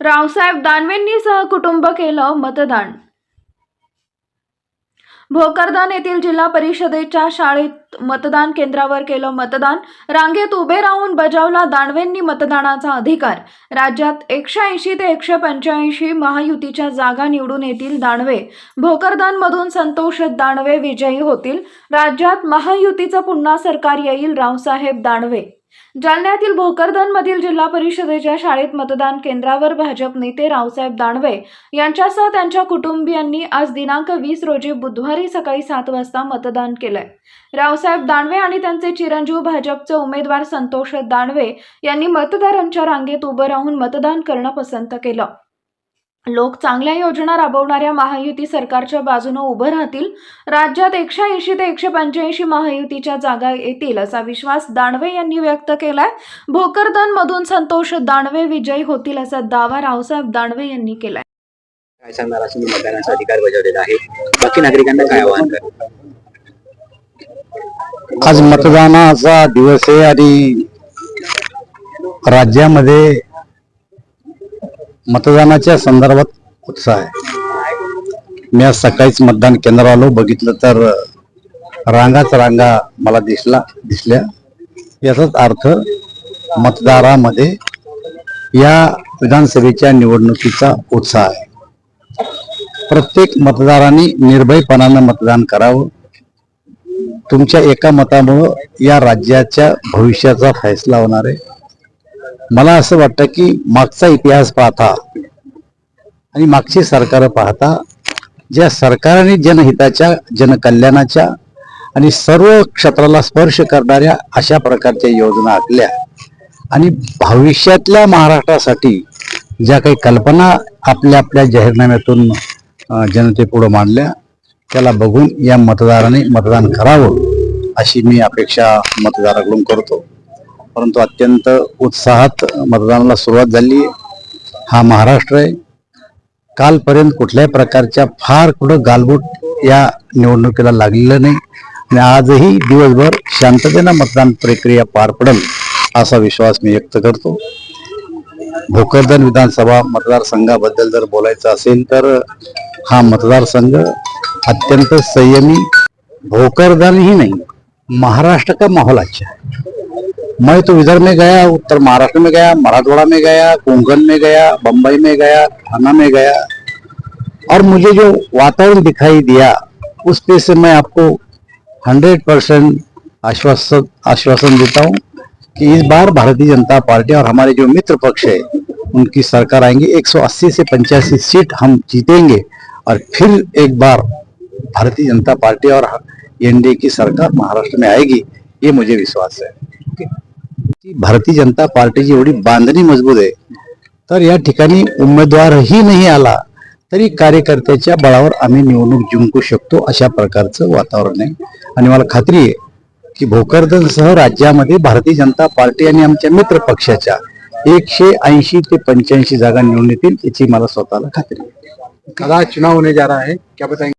रावसाहेब दानवेंनी सहकुटुंब केलं मतदान. भोकरदान येथील जिल्हा परिषदेच्या शाळेत मतदान केंद्रावर केलं मतदान. रांगेत उभे राहून बजावला दानवेंनी मतदानाचा अधिकार. राज्यात एकशे ऐंशी ते एकशे पंच्याऐंशी महायुतीच्या जागा निवडून येतील दानवे. भोकरदानमधून संतोष दानवे विजयी होतील. राज्यात महायुतीचं पुन्हा सरकार येईल रावसाहेब दानवे. जालन्यातील भोकरदनमधील जिल्हा परिषदेच्या शाळेत मतदान केंद्रावर भाजप नेते रावसाहेब दानवे यांच्यासह त्यांच्या कुटुंबियांनी आज दिनांक वीस रोजी बुधवारी सकाळी सात वाजता मतदान केलंय. रावसाहेब दानवे आणि त्यांचे चिरंजीव भाजपचे उमेदवार संतोष दानवे यांनी मतदारांच्या रांगेत उभं राहून मतदान करणं पसंत केलं. लोक चांगल्या योजना राबवणाऱ्या महायुती सरकारच्या बाजूने उभं राहतील. राज्यात एकशे ऐंशी ते एकशे पंच्याऐंशी महायुतीच्या जागा येतील असा विश्वास दानवे यांनी व्यक्त केलाय. भोकरदन मधून संतोष दानवे विजयी होतील असा दावा रावसाहेब दानवे यांनी केलाय. काय सांगणार? असं मी मतदानाचा अधिकार बजावलेला आहे. बाकी नागरिकांना काय आवाहन आज मतदानाचा दिवस आहे आणि राज्यामध्ये मतदानाच्या संदर्भात उत्साह आहे. मी आज सकाळीच मतदान केंद्रावर आलो बघितलं तर रांगाच रांगा मला दिसला दिसल्या. याचाच अर्थ मतदारामध्ये या विधानसभेच्या निवडणुकीचा उत्साह आहे. प्रत्येक मतदारांनी निर्भयपणानं मतदान करावं. तुमच्या एका मतामुळं या राज्याच्या भविष्याचा फैसला होणार आहे. मला असं वाटतं की मागचा इतिहास पाहता आणि मागची सरकार पाहता ज्या सरकारने जनहिताच्या जनकल्याणाच्या आणि सर्व क्षेत्राला स्पर्श करणाऱ्या अशा प्रकारच्या योजना आखल्या. आणि भविष्यातल्या महाराष्ट्रासाठी ज्या काही कल्पना आपल्या आपल्या जाहीरनाम्यातून जनतेपुढं मांडल्या त्याला बघून या मतदाराने मतदान करावं अशी मी अपेक्षा मतदाराकडून करतो. परंतु अत्यंत उत्साहात मतदानाला सुरुवात झाली. हा महाराष्ट्र आहे. कालपर्यंत कुठल्याही प्रकारच्या फार कुठं गालबोट या निवडणुकीला लागलेलं नाही. आणि आजही दिवसभर शांततेनं मतदान प्रक्रिया पार पडेल असा विश्वास मी व्यक्त करतो. भोकरदन विधानसभा मतदारसंघाबद्दल जर बोलायचं असेल तर हा मतदारसंघ अत्यंत संयमी भोकरदनही नाही महाराष्ट्र का माहोलाच्या? मैं तो इधर में गया, उत्तर महाराष्ट्र में गया, मराठवाड़ा में गया कोंकण में गया बम्बई में गया, थाना में गया। और मुझे जो वातावरण दिखाई दिया, उस पे से मैं आपको हंड्रेड परसेंट आश्वासन आश्वासन देता हूँ कि इस बार भारतीय जनता पार्टी और हमारे जो मित्र पक्ष है, उनकी सरकार आएँगे। 180 से पंचासी सीट हम जीतेंगे और फिर एक बार भारतीय जनता पार्टी और एनडीए की सरकार महाराष्ट्र में आएगी, ये मुझे विश्वास है। भारतीय जनता पार्टीची एवढी बांधणी मजबूत आहे. तर या ठिकाणी उमेदवारही नाही आला तरी कार्यकर्त्याच्या बळावर आम्ही निवडणूक जिंकू शकतो अशा प्रकारचं वातावरण आहे. आणि मला खात्री आहे की भोकरदनसह राज्यामध्ये भारतीय जनता पार्टी आणि आमच्या मित्र पक्षाच्या एकशे ऐंशी ते पंच्याऐंशी जागा निवडून येतील याची मला स्वतःला खात्री आहे. कदा चुनाव होने जा रहा है. क्या बताएंगे?